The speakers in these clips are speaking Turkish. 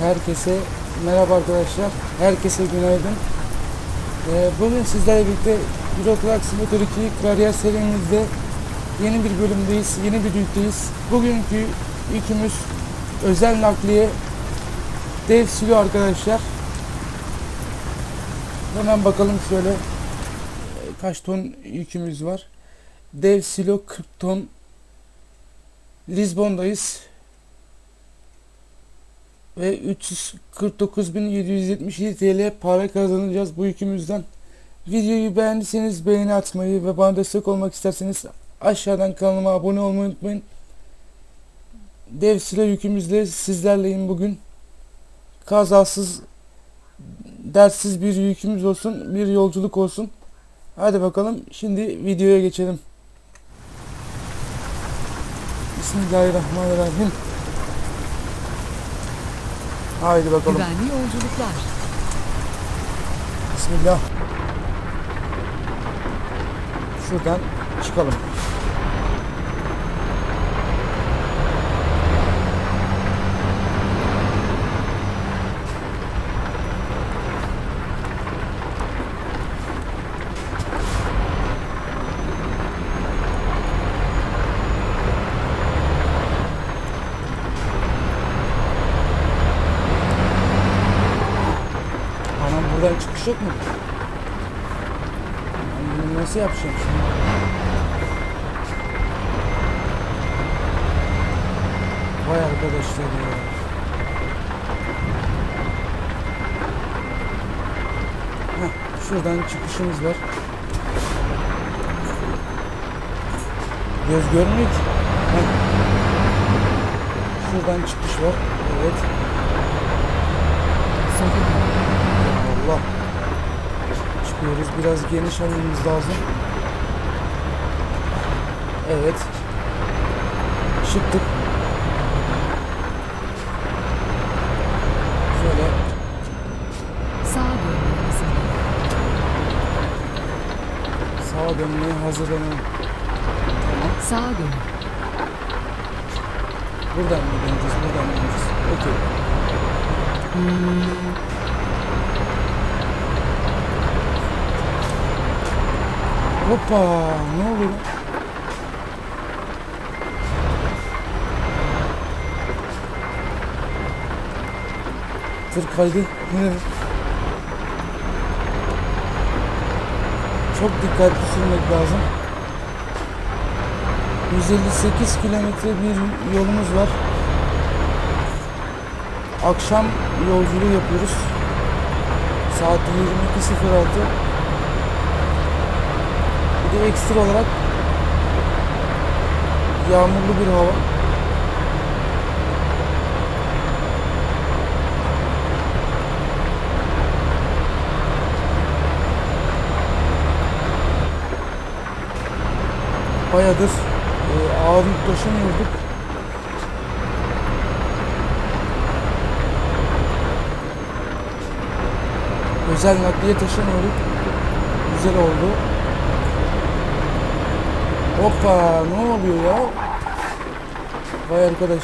Herkese merhaba arkadaşlar. Herkese günaydın. Ee, bugün sizlerle birlikte Euro Truck Simulator 2 kariyer serimizde yeni bir bölümdeyiz. Yeni bir yükteyiz. Bugünkü yükümüz özel nakliye dev silo arkadaşlar. Hemen bakalım şöyle e, kaç ton yükümüz var. Dev silo 40 ton Lizbon'dayız ve 349.777 TL para kazanacağız bu yükümüzden. Videoyu beğendiyseniz beğeni atmayı ve bana destek olmak isterseniz aşağıdan kanalıma abone olmayı unutmayın. Dev silah yükümüzle sizlerleyim bugün. Kazasız, dertsiz bir yükümüz olsun, bir yolculuk olsun. Hadi bakalım şimdi videoya geçelim. Bismillahirrahmanirrahim. Haydi bakalım. Güvenli yolculuklar. Bismillah. Şuradan çıkalım. Mu? Ben bunu nasıl yapacağım şimdi? Vay arkadaşlar ya. Heh, şuradan çıkışımız var. Göz görmüyor ki. Heh. Şuradan çıkış var. Evet. Allah. Çıkıyoruz. Biraz geniş almamız lazım. Evet. Çıktık. Şöyle sağa dönmelisin. sağa dönmeye hazırlanalım. Tamam. Sağa dön. Buradan mı döneceğiz? Buradan mı döneceğiz? Okey. Hoppa! Ne oluyor? Tır kaydı. Çok dikkatli sürmek lazım. 158 kilometre bir yolumuz var. Akşam yolculuğu yapıyoruz. Saat 22.06. Bir ekstra olarak yağmurlu bir hava. Bayağıdır e, ağır yük taşımıyorduk. Özel nakliye taşımıyorduk. Güzel oldu. Hoppa ne oluyor ya? Vay arkadaş.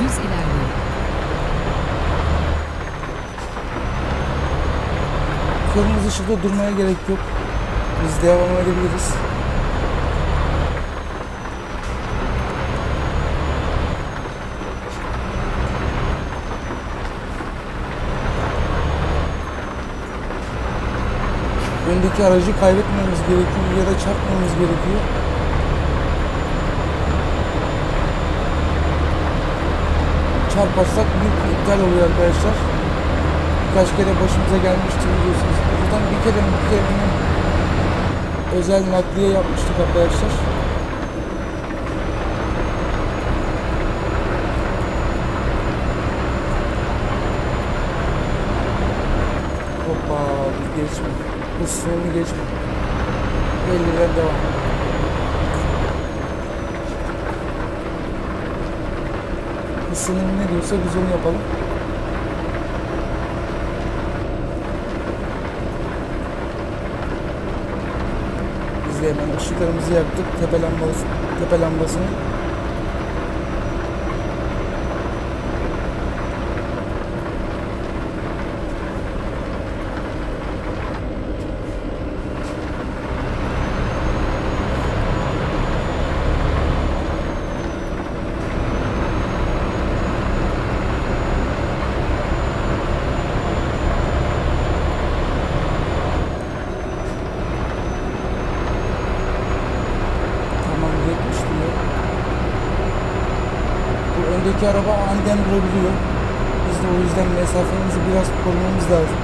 Düz ilerle. Kırmızı ışıkta durmaya gerek yok. Biz devam edebiliriz. Öndeki aracı kaybetmemiz gerekiyor ya da çarpmamız gerekiyor. Çarparsak büyük bir iptal oluyor arkadaşlar. Birkaç kere başımıza gelmişti biliyorsunuz. Buradan bir kere bir kere özel nakliye yapmıştık arkadaşlar. Hoppa bir geçme. Hız sınırını geçme. 50'den devam. Hız sınırı ne diyorsa biz onu yapalım. Biz de hemen ışıklarımızı yaktık. Tepe lambası, tepe lambasını. Tamam 70 diyor. Bu öndeki araba aniden durabiliyor. Biz de o yüzden mesafemizi biraz korumamız lazım.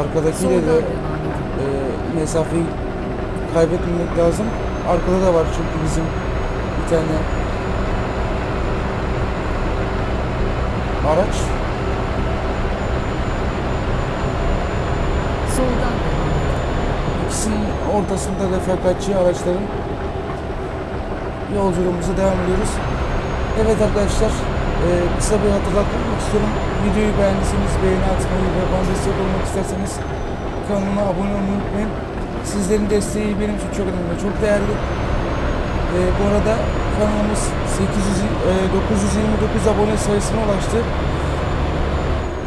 Arkadakiyle de e, mesafeyi kaybetmemek lazım. Arkada da var çünkü bizim bir tane araç. Soldan. İkisinin ortasında refakatçi araçların yolculuğumuza devam ediyoruz. Evet arkadaşlar e, kısa bir hatırlatma yapmak istiyorum. Videoyu beğendiyseniz beğeni atmayı ve bana destek olmak isterseniz kanalıma abone olmayı unutmayın. Sizlerin desteği benim için çok önemli, çok değerli. E, bu arada kanalımız 800, e, 929 abone sayısına ulaştı.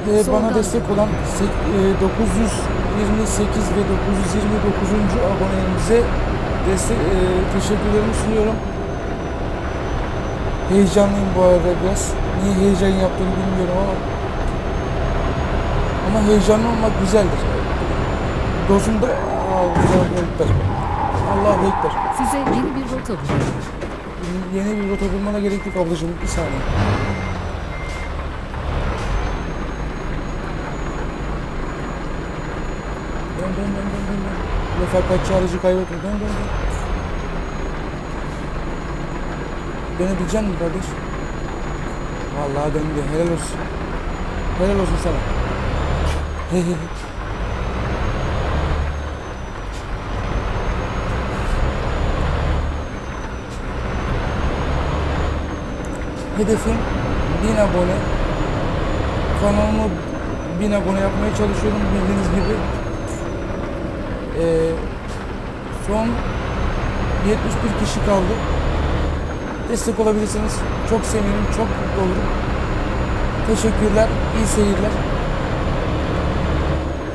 E, bana destek olan sek- e, 928 ve 929. abonelerimize destek, e, teşekkürlerimi sunuyorum. Heyecanlıyım bu arada biraz. Niye heyecan yaptığımı bilmiyorum ama ama heyecanlı olmak güzeldir. Dozunda Allahu Ekber. Allahu Ekber. Size yeni bir rota buluyorum. Yeni bir rota bulmana gerek yok ablacığım. Bir saniye. Dön dön dön dön. dön. Refakatçi aracı kaybetme. Dön dön dön. Dönebilecek misin kardeş? Vallahi döndü. Helal olsun. Helal olsun sana. Hedefim 1000 abone. Kanalımı 1000 abone yapmaya çalışıyorum bildiğiniz gibi. Ee, son 71 kişi kaldı. Destek olabilirsiniz. Çok sevinirim, çok mutlu olurum. Teşekkürler, iyi seyirler.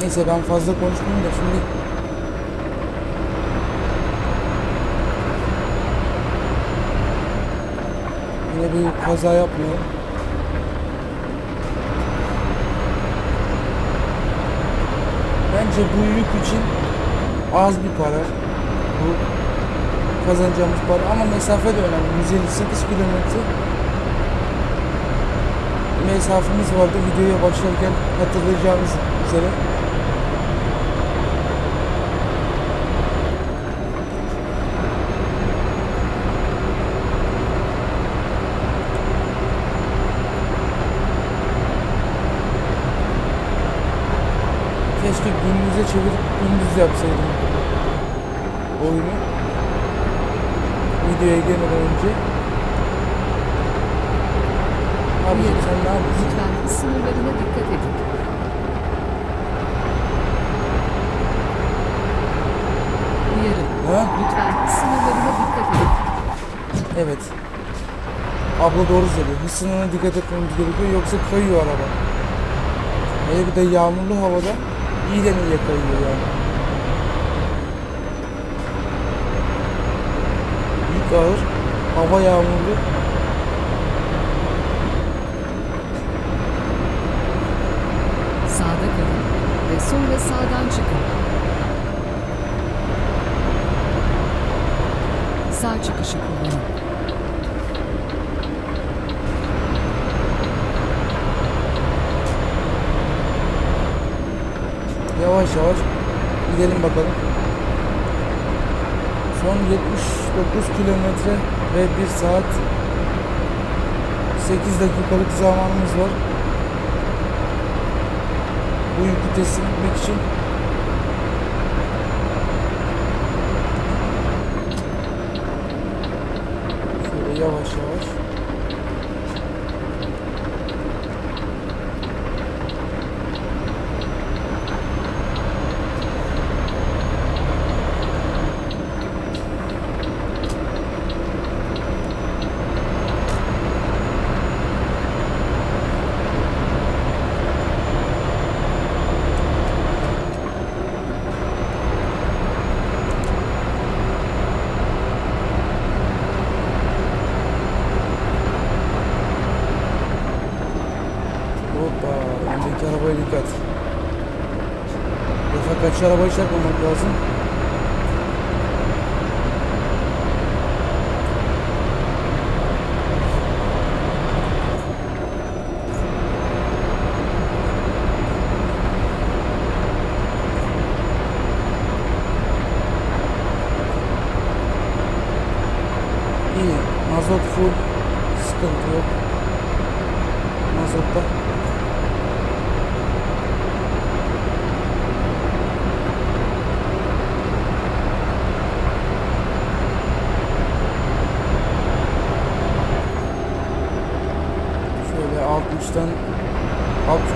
Neyse ben fazla konuşmayayım da şimdi yine bir kaza yapmayalım. Bence bu yük için az bir para. Bu kazanacağımız para ama mesafe de önemli. 158 kilometre mesafemiz vardı videoya başlarken hatırlayacağınız üzere. Keşke gündüze çevirip gündüz yapsaydım oyunu. Videoya gelmeden önce. Abicim sen ne yapıyorsun? Lütfen sınırlarına dikkat edin. Uyarı. Ha? Lütfen sınırlarına dikkat edin. Evet. Abla doğru söylüyor. Hız sınırına dikkat etmemiz gerekiyor yoksa kayıyor araba. Hele bir de yağmurlu havada iyiden iyiye kayıyor yani. yağar. Hava yağmurlu. Sağda kalın ve sonra sağdan çıkın. Sağ çıkışı kullanın. Yavaş yavaş gidelim bakalım. Son 79 kilometre ve 1 saat 8 dakikalık zamanımız var. Bu yükü teslim etmek için şöyle yavaş yavaş Hoppa, öndeki arabaya dikkat. Fakat şu arabayı çarpmamak lazım.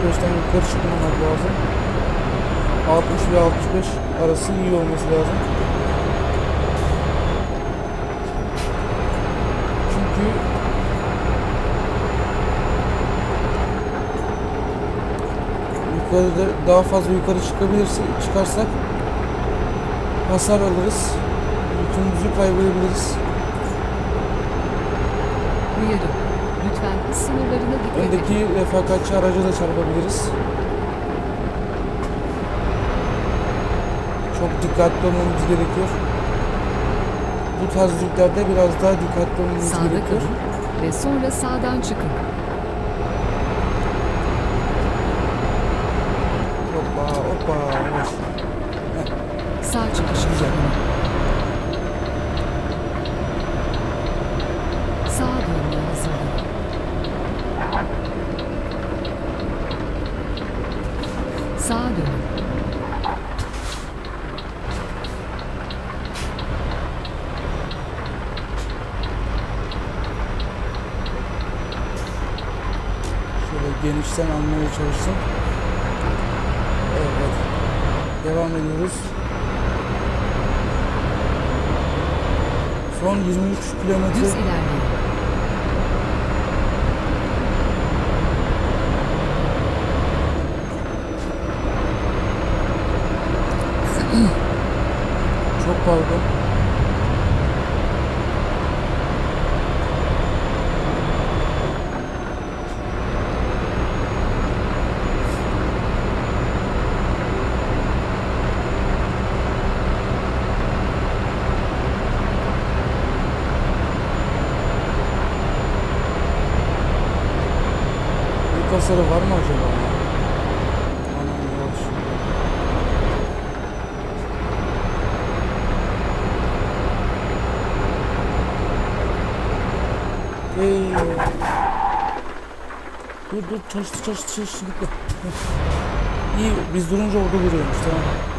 65'ten yukarı çıkmamak lazım. 60 ve 65 arası iyi olması lazım. Çünkü yukarıda daha fazla yukarı çıkabilirse çıkarsak hasar alırız. Yükümüzü kaybedebiliriz. Uyarı. Lütfen sınırlarına dikkat edin. Öndeki refakatçi araca da çarpabiliriz. Çok dikkatli olmamız gerekiyor. Bu tarz yüklerde biraz daha dikkatli olmamız Sağda gerekiyor. kalın ve sonra sağdan çıkın. Hoppa hoppa yavaş. Sağ çıkışı Güzel. kullanın. Sağa dönmeye hazırlanın. Sağa dönün. Şöyle genişten almaya çalışsın. Evet. Devam ediyoruz. Son 23 kilometre. Düz ilerleyin. Çok pardon. Kasarı var mı acaba? Hey. Dur dur çalıştı çalıştı çalıştı gitti. İyi biz durunca orada duruyormuş tamam.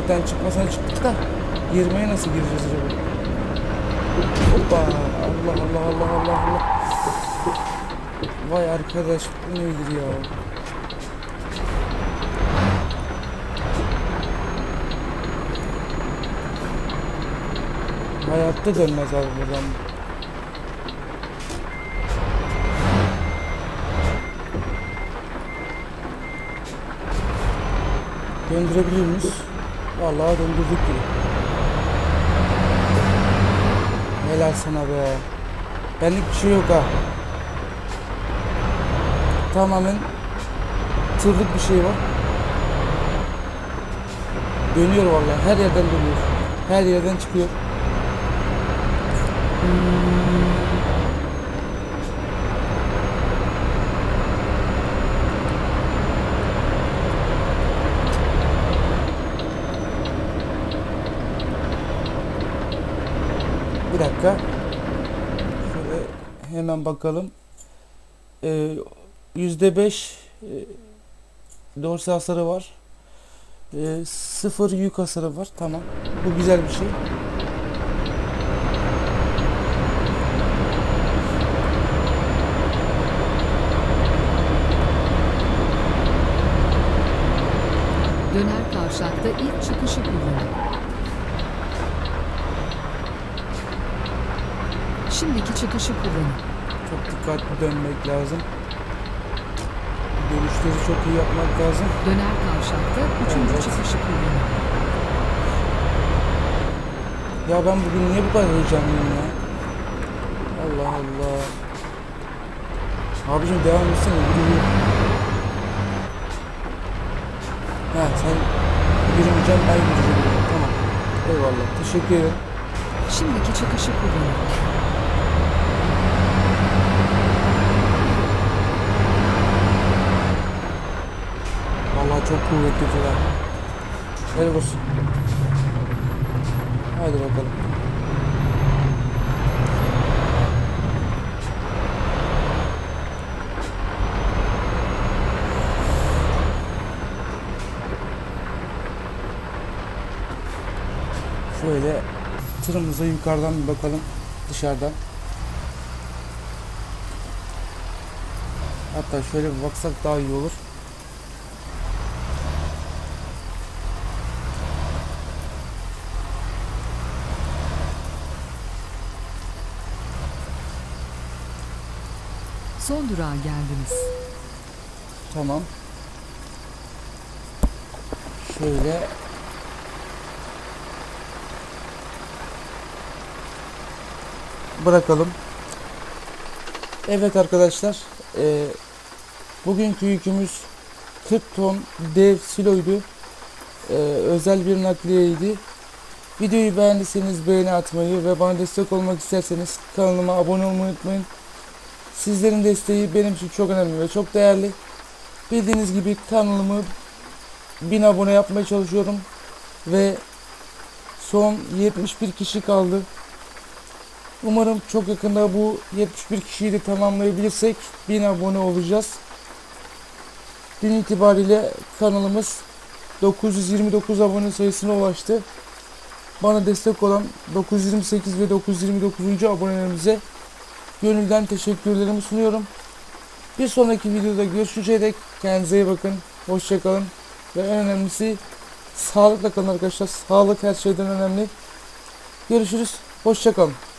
marketten çıkmasına çıktık da 20'ye nasıl gireceğiz acaba? Hoppa Allah Allah Allah Allah Allah. Vay arkadaş bu nedir ya? Hayatta dönmez abi buradan. Döndürebilir miyiz? Vallahi döndürdük gibi. Helal sana be. Benlik bir şey yok ha. Tamamen tırlık bir şey var. Dönüyor vallahi. Her yerden dönüyor. Her yerden çıkıyor. Bir dakika. Şöyle bakalım. Ee, Yüzde beş e, dorsi hasarı var. Ee, sıfır yük hasarı var. Tamam. Bu güzel bir şey. Döner kavşakta ilk çıkışı kullanın. Şimdiki çıkışı kullanın. Çok dikkatli dönmek lazım. Dönüşleri çok iyi yapmak lazım. Döner kavşakta üçüncü Evet. çıkışı kullanın. Ya ben bugün niye bu kadar heyecanlıyım ya? Allah Allah. Abicim devam etsene. Yürü. Ha sen yürümeyeceksin ben yürüyeceğim. Tamam. Eyvallah. Teşekkür ederim. Şimdiki çıkışı kullanın. Çok kuvvetli falan. Helal olsun. Hadi bakalım. Şöyle tırımıza yukarıdan bir bakalım dışarıdan. Hatta şöyle bir baksak daha iyi olur. Son durağa geldiniz. Tamam. Şöyle bırakalım. Evet arkadaşlar, eee, bugünkü yükümüz 40 ton dev siloydu. Eee, özel bir nakliyeydi. Videoyu beğendiyseniz beğeni atmayı ve bana destek olmak isterseniz kanalıma abone olmayı unutmayın. Sizlerin desteği benim için çok önemli ve çok değerli. Bildiğiniz gibi kanalımı 1000 abone yapmaya çalışıyorum ve son 71 kişi kaldı. Umarım çok yakında bu 71 kişiyi de tamamlayabilirsek 1000 abone olacağız. Dün itibariyle kanalımız 929 abone sayısına ulaştı. Bana destek olan 928 ve 929. abonelerimize gönülden teşekkürlerimi sunuyorum. Bir sonraki videoda görüşünceye dek kendinize iyi bakın. Hoşçakalın. Ve en önemlisi sağlıkla kalın arkadaşlar. Sağlık her şeyden önemli. Görüşürüz. Hoşçakalın.